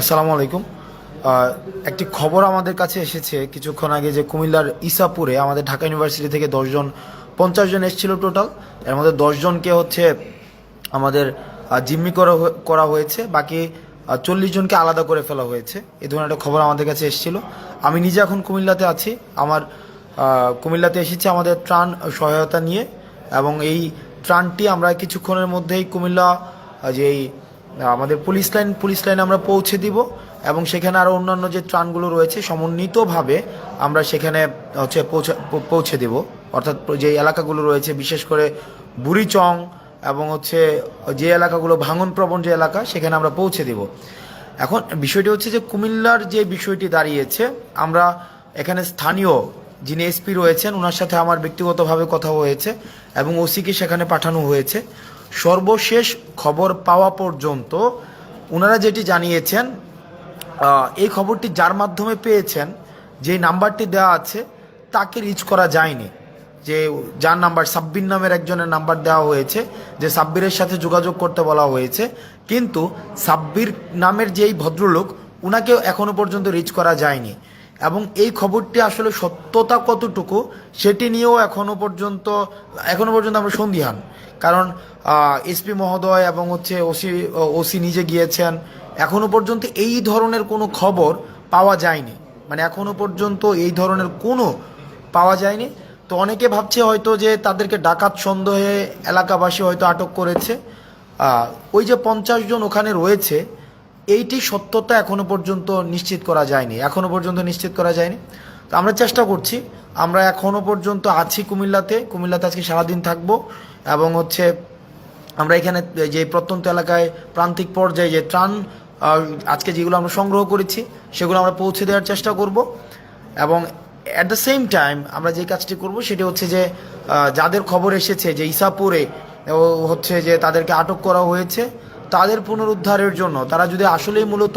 আসসালামু আলাইকুম। একটি খবর আমাদের কাছে এসেছে কিছুক্ষণ আগে যে কুমিল্লার ইসাপুরে আমাদের ঢাকা ইউনিভার্সিটি থেকে দশজন, পঞ্চাশ জন এসেছিল টোটাল। এর মধ্যে দশজনকে হচ্ছে আমাদের জিম্মি করা করা হয়েছে। বাকি চল্লিশ জনকে আলাদা করে ফেলা হয়েছে। এই ধরনের একটা খবর আমাদের কাছে এসেছিল। আমি নিজে এখন কুমিল্লাতে আছি। আমার কুমিল্লাতে এসেছি আমাদের ত্রাণ সহায়তা নিয়ে। এবং এই ত্রাণটি আমরা কিছুক্ষণের মধ্যেই কুমিল্লা যেই আমাদের পুলিশ লাইন, পুলিশ লাইনে আমরা পৌঁছে দিব এবং সেখানে আরও অন্যান্য যে ত্রাণগুলো রয়েছে, সমন্বিতভাবে আমরা সেখানে হচ্ছে পৌঁছে দেব। অর্থাৎ যে এলাকাগুলো রয়েছে, বিশেষ করে বুড়িচং এবং হচ্ছে যে এলাকাগুলো, ভাঙনপ্রবণ যে এলাকা, সেখানে আমরা পৌঁছে দেব। এখন বিষয়টি হচ্ছে যে কুমিল্লার যে বিষয়টি দাঁড়িয়েছে, আমরা এখানে স্থানীয় যিনি এসপি রয়েছেন ওনার সাথে আমার ব্যক্তিগতভাবে কথা হয়েছে এবং ওসিকে সেখানে পাঠানো হয়েছে। সর্বশেষ খবর পাওয়া পর্যন্ত ওনারা যেটি জানিয়েছেন এই খবরটি যার মাধ্যমে পেয়েছেন, যে নাম্বারটি দেওয়া আছে, তাকে রিচ করা যায়নি। যে যার নাম্বার, সাব্বির নামের একজনের নাম্বার দেওয়া হয়েছে, যে সাব্বিরের সাথে যোগাযোগ করতে বলা হয়েছে। কিন্তু সাব্বির নামের যেই ভদ্রলোক, উনাকেও এখনও পর্যন্ত রিচ করা যায়নি। এবং এই খবরটি আসলে সত্যতা কতটুকু, সেটি নিয়েও এখনও পর্যন্ত এখনও পর্যন্ত আমরা সন্দিহান। কারণ এসপি মহোদয় এবং হচ্ছে ওসি ওসি নিজে গিয়েছেন, এখনও পর্যন্ত এই ধরনের কোনো খবর পাওয়া যায়নি। মানে এখনও পর্যন্ত এই ধরনের কোনো পাওয়া যায়নি। তো অনেকে ভাবছে হয়তো যে তাদেরকে ডাকাত সন্দেহে এলাকাবাসী হয়তো আটক করেছে। ওই যে পঞ্চাশ জন ওখানে রয়েছে এইটি সত্যতা এখনও পর্যন্ত নিশ্চিত করা যায়নি, এখনও পর্যন্ত নিশ্চিত করা যায়নি। তো আমরা চেষ্টা করছি, আমরা এখনও পর্যন্ত আছি কুমিল্লাতে কুমিল্লাতে আজকে সারাদিন থাকব এবং হচ্ছে আমরা এখানে যে প্রত্যন্ত এলাকায় প্রান্তিক পর্যায়ে যে ত্রাণ আজকে যেগুলো আমরা সংগ্রহ করেছি, সেগুলো আমরা পৌঁছে দেওয়ার চেষ্টা করব এবং অ্যাট দ্য সেম টাইম আমরা যে কাজটি করব সেটি হচ্ছে যে যাদের খবর এসেছে যে ইসাপুরে হচ্ছে যে তাদেরকে আটক করা হয়েছে তাদের পুনরুদ্ধারের জন্য, তারা যদি আসলেই মূলত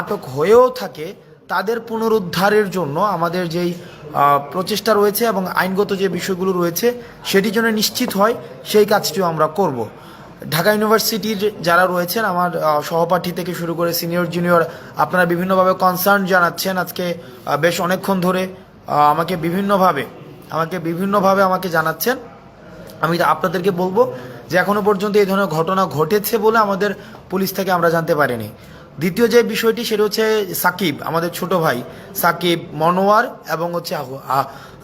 আটক হয়েও থাকে, তাদের পুনরুদ্ধারের জন্য আমাদের যেই প্রচেষ্টা রয়েছে এবং আইনগত যে বিষয়গুলো রয়েছে, সেটি যেন নিশ্চিত হয়, সেই কাজটিও আমরা করব। ঢাকা ইউনিভার্সিটির যারা রয়েছেন, আমার সহপাঠী থেকে শুরু করে সিনিয়র, জুনিয়র, আপনারা বিভিন্নভাবে কনসার্ন জানাচ্ছেন আজকে বেশ অনেকক্ষণ ধরে আমাকে বিভিন্নভাবে আমাকে বিভিন্নভাবে আমাকে জানাচ্ছেন। আমি আপনাদেরকে বলব যে এখনও পর্যন্ত এই ধরনের ঘটনা ঘটেছে বলে আমাদের পুলিশ থেকে আমরা জানতে পারিনি। দ্বিতীয় যে বিষয়টি সেটা হচ্ছে সাকিব, আমাদের ছোট ভাই সাকিব মনোয়ার এবং হচ্ছে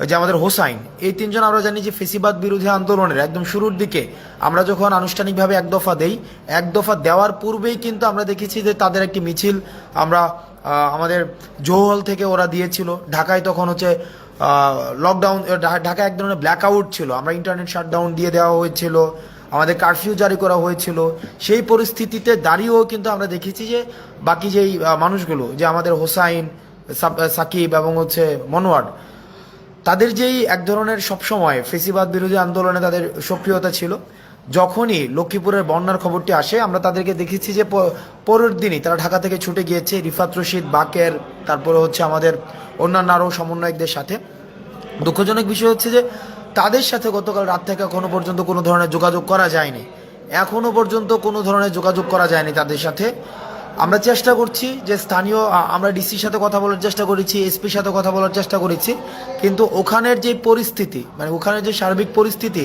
যে আমাদের হোসাইন। এই তিনজন আমরা জানি যে ফেসিবাদ বিরোধী আন্দোলনের একদম শুরুর দিকে আমরা যখন আনুষ্ঠানিকভাবে এক দফা দেই, এক দফা দেওয়ার পূর্বেই কিন্তু আমরা দেখেছি যে তাদের একটি মিছিল আমরা আমাদের জৌহল থেকে ওরা দিয়েছিল। ঢাকায় তখন হচ্ছে লকডাউন ঢাকায় এক ধরনের ব্ল্যাক আউট ছিল। আমরা ইন্টারনেট শাটডাউন দিয়ে দেওয়া হয়েছিল। আমাদের কারফিউ জারি করা হয়েছিল। সেই পরিস্থিতিতে দাঁড়িয়েও কিন্তু আমরা দেখেছি যে, বাকি যেই মানুষগুলো, যে আমাদের হোসাইন সাকিব এবং হচ্ছে মনোয়ার, তাদের যেই এক ধরনের সবসময় ফেসিবাদ বিরোধী আন্দোলনে তাদের সক্রিয়তা ছিল, যখনই লক্ষ্মীপুরের বন্যার খবরটি আসে, আমরা তাদেরকে দেখেছি যে পরের দিনই তারা ঢাকা থেকে ছুটে গিয়েছে রিফাত রশিদ, বাকের, তারপরে হচ্ছে আমাদের অন্যান্য আরও সমন্বয়কদের সাথে। দুঃখজনক বিষয় হচ্ছে যে তাদের সাথে গতকাল রাত থেকে এখনও পর্যন্ত কোনো ধরনের যোগাযোগ করা যায়নি। এখনও পর্যন্ত কোনো ধরনের যোগাযোগ করা যায়নি তাদের সাথে। আমরা চেষ্টা করছি যে স্থানীয় আমরা ডিসির সাথে কথা বলার চেষ্টা করেছি এসপির সাথে কথা বলার চেষ্টা করেছি। কিন্তু ওখানের যে পরিস্থিতি মানে ওখানের যে সার্বিক পরিস্থিতি,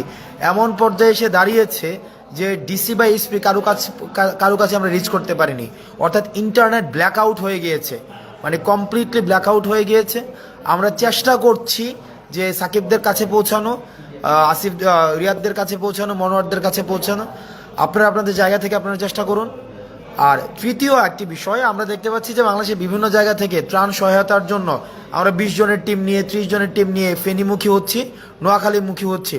এমন পর্যায়ে এসে দাঁড়িয়েছে যে ডিসি বা এসপি কারও কাছে কারও কাছে আমরা রিচ করতে পারিনি। অর্থাৎ ইন্টারনেট ব্ল্যাক আউট হয়ে গিয়েছে। মানে কমপ্লিটলি ব্ল্যাক আউট হয়ে গিয়েছে। আমরা চেষ্টা করছি যে সাকিবদের কাছে পৌঁছানো আসিফ রিয়াদদের কাছে পৌঁছানো, মনোয়ারদের কাছে পৌঁছানো, আপনারা আপনাদের জায়গা থেকে আপনারা চেষ্টা করুন। আর তৃতীয় একটি বিষয়, আমরা দেখতে পাচ্ছি যে বাংলাদেশের বিভিন্ন জায়গা থেকে ত্রাণ সহায়তার জন্য আমরা বিশ জনের টিম নিয়ে, ত্রিশ জনের টিম নিয়ে ফেনীমুখী হচ্ছি, নোয়াখালীমুখী হচ্ছি।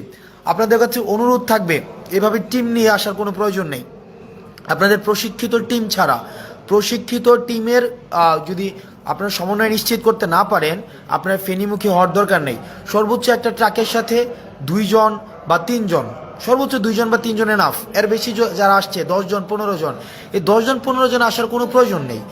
আপনাদের কাছে অনুরোধ থাকবে, এভাবে টিম নিয়ে আসার কোনো প্রয়োজন নেই। আপনাদের প্রশিক্ষিত টিম ছাড়া প্রশিক্ষিত টিমের যদি আপনার সমন্বয় নিশ্চিত করতে না পারেন, আপনার ফেনিমুখী হওয়ার দরকার নেই। সর্বোচ্চ একটা ট্রাকের সাথে দুইজন বা তিনজন, সর্বোচ্চ দুইজন বা তিনজন এনাফ এর বেশি যারা আসছে, দশজন, পনেরো জন। এই দশজন, পনেরো জন আসার কোনো প্রয়োজন নেই।